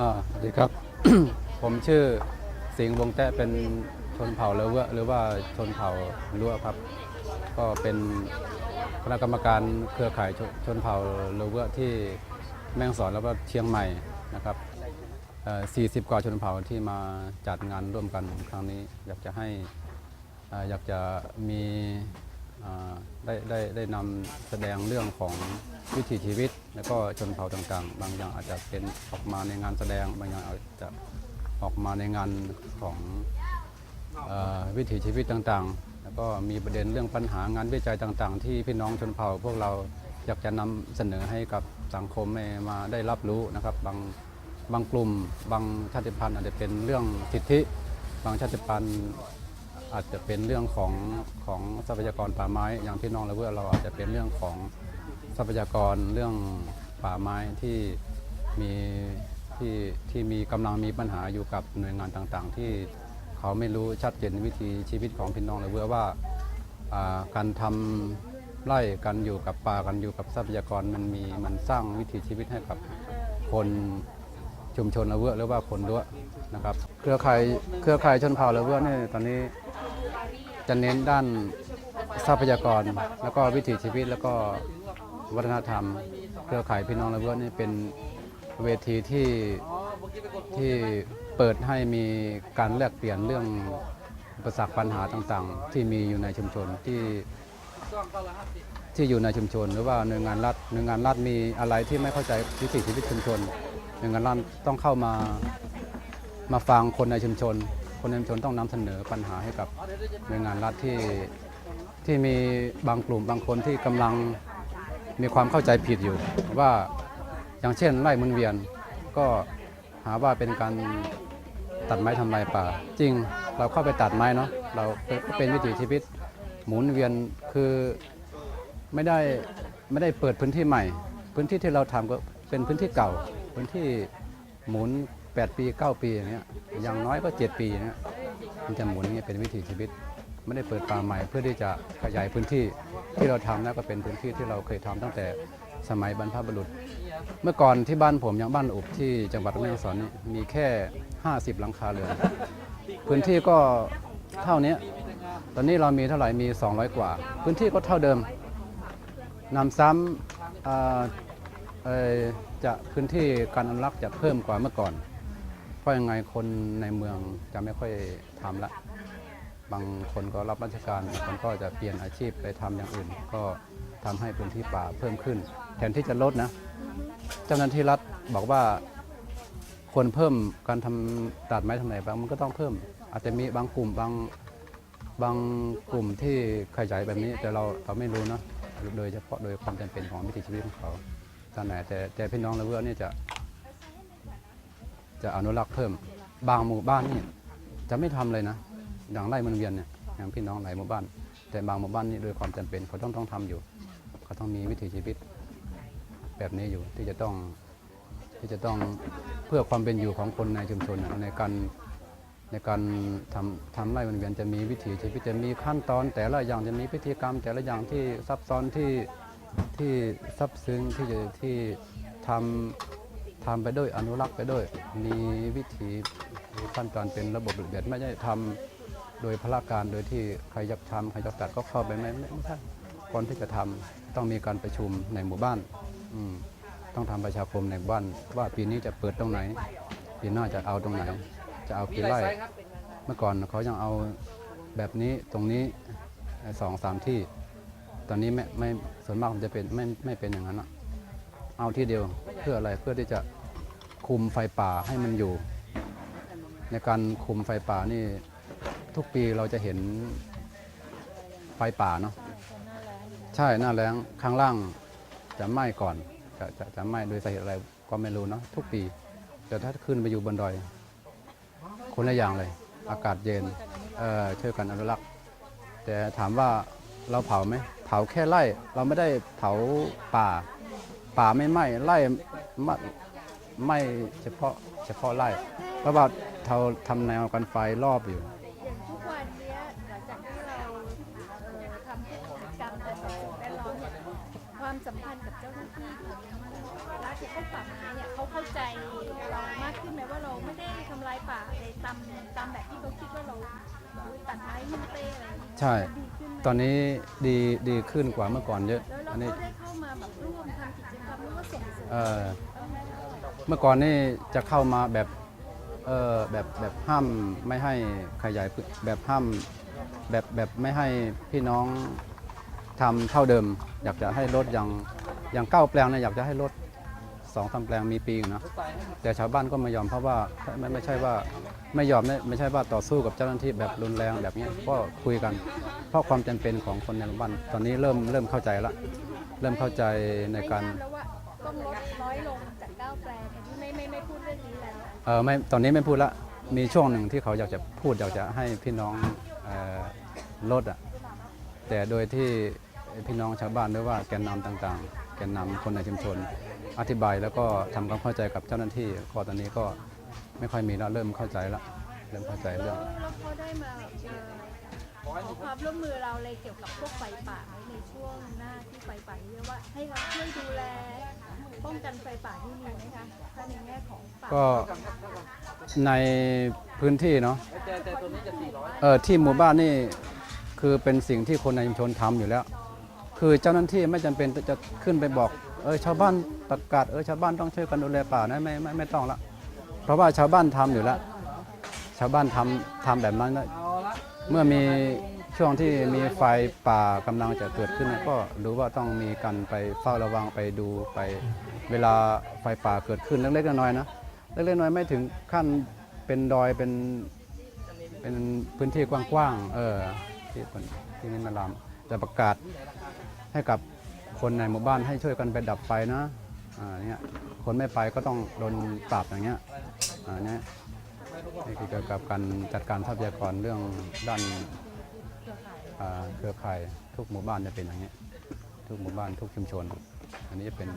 ่าสวัสดีครับ ผมชื่อสิงห์วงแต้เป็นชนเผ่าเลเวอร์หรือว่าชนเผ่าล้วครับ ก็เป็นคณะกรรมการเครือข่ายชนชนเผ่าเลเวอร์ที่แม่งสอนแล้วก็เชียงใหม่นะครับเอ่อ40 กว่าชนเผ่าที่มาจัดงานร่วมกันครั้งนี้ อยากจะให้อ่ออยากจะมีอ่าได้ได้ได้นำแสดงเรื่องของ วิถีชีวิต แล้วก็ชนเผ่าต่างๆ บางอย่างอาจจะเป็นออกมาในงานแสดง บางอย่างอาจจะออกมาในงานของออวิถีชีวิตต่างๆ แล้วก็มีประเด็นเรื่องปัญหางานวิจัยต่างๆ ที่พี่น้องชนเผ่า พวกเราอยากจะนำเสนอให้กับสังคมมาได้รับรู้นะครับบางบางกลุ่ม บางชาติพันธุ์อาจจะเป็นเรื่องสิทธิ บางชาติพันธุ์อาจจะเป็นเรื่องของของทรัพยากรป่าไม้ อย่างพี่น้องเราเพื่อเราอาจจะเป็นเรื่องของ ทรัพยากรเรื่องป่าไม้ที่มีที่ที่มีกำลังมีปัญหาอยู่กับหน่วยงานต่างๆ ที่เขาไม่รู้ชัดเจนวิธีชีวิตของพี่น้องเราเพื่อว่าอ่าการทำไร่กันอยู่กับป่ากันอยู่กับทรัพยากรมันมีมันสร้างวิถีชีวิตให้กับคนชุมชนละเวอหรือว่าคนด้วยนะครับ เครือข่ายเครือข่ายชนเผ่าละเวอเนี่ยตอนนี้จะเน้นด้านทรัพยากรแล้วก็วิถีชีวิตแล้วก็ วัฒนธรรม เครือข่ายพี่น้องระเบิดนี่เป็นเวทีที่ที่เปิดให้มีการแลกเปลี่ยนเรื่องอุปสรรคปัญหาต่างๆ ที่มีอยู่ในชุมชนที่ที่อยู่ในชุมชน หรือว่าหน่วยงานรัฐหน่วยงานรัฐมีอะไรที่ไม่เข้าใจวิถีชีวิตชุมชนหน่วยงานรัฐต้องเข้ามามาฟังคนในชุมชน คนในชุมชนต้องนำเสนอปัญหาให้กับหน่วยงานรัฐที่ที่มีบางกลุ่มบางคนที่กำลัง มีความเข้าใจผิดอยู่ว่าอย่างเช่นไร่หมุนเวียนก็หาว่าเป็นการตัดไม้ทำลายป่า จริงเราเข้าไปตัดไม้เนาะเราเป็นวิถีชีวิตหมุนเวียนคือไม่ได้ไม่ได้เปิดพื้นที่ใหม่ พื้นที่ที่เราทำก็เป็นพื้นที่เก่า พื้นที่หมุน 8 ปี 9 ปีอย่างเงี้ยอย่างน้อยก็ 7 ปีอย่างเงี้ยมันจะหมุนเนี่ยเป็นวิถีชีวิต ไม่ได้เปิดป่าใหม่เพื่อที่จะขยายพื้นที่ที่เราทำแล้วก็เป็นพื้นที่ที่เราเคยทำตั้งแต่สมัยบรรพบุรุษ เมื่อก่อนที่บ้านผมยังบ้านอุบที่จังหวัดแม่ฮ่องสอนนี่มีแค่ 50 หลังคาเรือนพื้นที่ก็เท่านี้ตอนนี้เรามีเท่าไหร่มี 200 กว่า พื้นที่ก็เท่าเดิมนำซ้ำจะพื้นที่การอนุรักษ์จะเพิ่มกว่าเมื่อก่อน เพราะยังไงคนในเมืองจะไม่ค่อยทำละ บางคนก็รับราชการบางคนก็จะเปลี่ยนอาชีพไปทำอย่างอื่น ก็ทำให้พื้นที่ป่าเพิ่มขึ้น แทนที่จะลดนะเจ้าหน้าที่รัฐบอกว่าควรเพิ่มการทำตัดไม้ทำไหนบางมันก็ต้องเพิ่ม อาจจะมีบางกลุ่มบางบางกลุ่มที่ขยายแบบนี้แต่เราเราไม่รู้เนะโดยเฉพาะโดยความจำเป็นของวิถีชีวิตของเขาท่านไหนแต่แต่พี่น้องเราเวอนี่จะจะอนุรักษ์เพิ่ม บางหมู่บ้านนี่จะไม่ทำเลยนะ อย่างไร่มันเวียนเนี่ยอย่างพี่น้องหลายหมู่บ้าน แต่บางหมู่บ้านนี่โดยความจำเป็นเขาต้องต้องทำอยู่ เขาต้องมีวิถีชีวิตแบบนี้อยู่ที่จะต้องที่จะต้องเพื่อความเป็นอยู่ของคนในชุมชนในการในการทำทำไร่มันเวียนจะมีวิถีชีวิตจะมีขั้นตอน แต่ละอย่างจะมีพิธีกรรม แต่ละอย่างที่ซับซ้อนที่ที่ซับซึ้งที่จะที่ทำทำไปด้วยอนุรักษ์ไปด้วย มีวิธีขั้นตอนเป็นระบบระเบียบไม่ใช่ทำ ดยพละการโดยที่ใครอยากทำใครอยากตัดก็เข้าไปไม่ไม่ไม่ใช่ก่อนที่จะทำต้องมีการประชุมในหมู่บ้านต้องทำประชาคมในบ้าน ว่าปีนี้จะเปิดตรงไหน ปีหน้าจะเอาตรงไหน จะเอากี่ไร่เมื่อก่อนเขายังเอาแบบนี้ตรงนี้สองสามที่ ตอนนี้ไม่ไม่ส่วนมากมันจะเป็นไม่ไม่เป็นอย่างนั้นเอาที่เดียวเพื่ออะไรเพื่อที่จะคุมไฟป่าให้มันอยู่ ในการคุมไฟป่านี่ ทุกปีเราจะเห็นไฟป่าเนาะใช่หน้าแล้งข้างล่างจะไหม้ก่อนจะจะจะไหม้โดยสาเหตุอะไรก็ไม่รู้เนาะทุกปี แต่ถ้าขึ้นไปอยู่บนดอย คนละอย่างเลย อากาศเย็นเอ่อช่วยกันอนุรักษ์ แต่ถามว่าเราเผาไหมเผาแค่ไร่ เราไม่ได้เผาป่า ป่าไม่ไหม้ไร่ไหม้ไหม้เฉพาะเฉพาะไร่เพราะว่าเราทำแนวกันไฟรอบอยู่ กับเจ้าหน้าที่ของราชการป่าไม้เนี่ยเขาเข้าใจเรามากขึ้นไหมว่าเราไม่ได้ทำลายป่าในตามตามแบบที่เขาคิดว่าเราตัดไม้มุ่งเต้อะไรอย่างเงี้ยใช่ ดีขึ้นไหมตอนนี้ดีดีขึ้นกว่าเมื่อก่อนเยอะ แล้วเราอันนี้ก็ได้เข้ามาแบบร่วมทำกิจกรรมหรือว่าส่งเสริมเอ่อเมื่อก่อนนี่จะเข้ามาแบบเออแบบแบบห้ามไม่ให้ขยายพื้นแบบห้ามแบบแบบไม่ให้พี่น้องทำเท่าเดิม อยากจะให้ลดอย่าง อย่างเก้าแปลงเนี่ยอยากจะให้ลดสองสามแปลงมีปีนะแต่ชาวบ้านก็ไม่ยอมเพราะว่าไม่ไม่ใช่ว่าไม่ยอมไม่ไม่ใช่ว่าต่อสู้กับเจ้าหน้าที่แบบรุนแรงแบบเนี้ยก็คุยกัน เพราะความจำเป็นของคนในหมู่บ้านตอนนี้เริ่มเริ่มเข้าใจละเริ่มเข้าใจในการไม่ห้ามแล้วว่าต้องลดน้อยลงจากเก้าแปลงอันนี้ไม่ไม่ไม่พูดเรื่องนี้แล้วเออไม่ตอนนี้ไม่พูดละมีช่วงหนึ่งที่เขาอยากจะพูดอยากจะให้พี่น้องเอ่อลดอะแต่โดยที่ พี่น้องชาวบ้านหรือว่าแกนนำต่างๆ แกนนำคนในชุมชน อธิบายแล้วก็ทำความเข้าใจกับเจ้าหน้าที่ก็ตอนนี้ก็ไม่ค่อยมีแล้วเริ่มเข้าใจละเริ่มเข้าใจแล้เรื่อวงแล้วเขาได้มาแบบเอ่อขอความร่วมมือเราเลยเกี่ยวกับพวกไฟป่าไหมในช่วงหน้าที่ไฟป่าเรียกว่าให้เราช่วยดูแลป้องกันไฟป่าที่มีไหมคะถ้าในแง่ของป่าก็ในพื้นที่เนาะเออที่หมู่บ้านนี่คือเป็นสิ่งที่คนในชุมชนทำอยู่แล้ว คือเจ้าหน้าที่ไม่จำเป็นจะขึ้นไปบอกเออชาวบ้านประกาศเออชาวบ้านต้องช่วยกันดูแลป่านะไม่ไม่ไม่ต้องละเพราะว่าชาวบ้านทำอยู่แล้วชาวบ้านทำทำแบบนั้นนะเมื่อมีช่วงที่มีไฟป่ากำลังจะเกิดขึ้นก็รู้ว่าต้องมีการไปเฝ้าระวังไปดูไป เวลาไฟป่าเกิดขึ้นเล็กๆน้อยๆนะเล็กๆน้อยๆไม่ถึงขั้นเป็นดอยเป็นเป็นพื้นที่กว้างๆเออที่เป็นที่นี่มาลาม จะประกาศให้กับคนในหมู่บ้านให้ช่วยกันไปดับไฟนะอ่าเนี่ยคนไม่ไปก็ต้องโดนปรับอย่างเงี้ยอ่าเนี่ยนี่คือเกี่ยวกับการจัดการทรัพยากรเรื่องด้านอ่าเครือข่ายทุกหมู่บ้านจะเป็นอย่างเงี้ยทุกหมู่บ้านทุกชุมชน อันนี้จะเป็น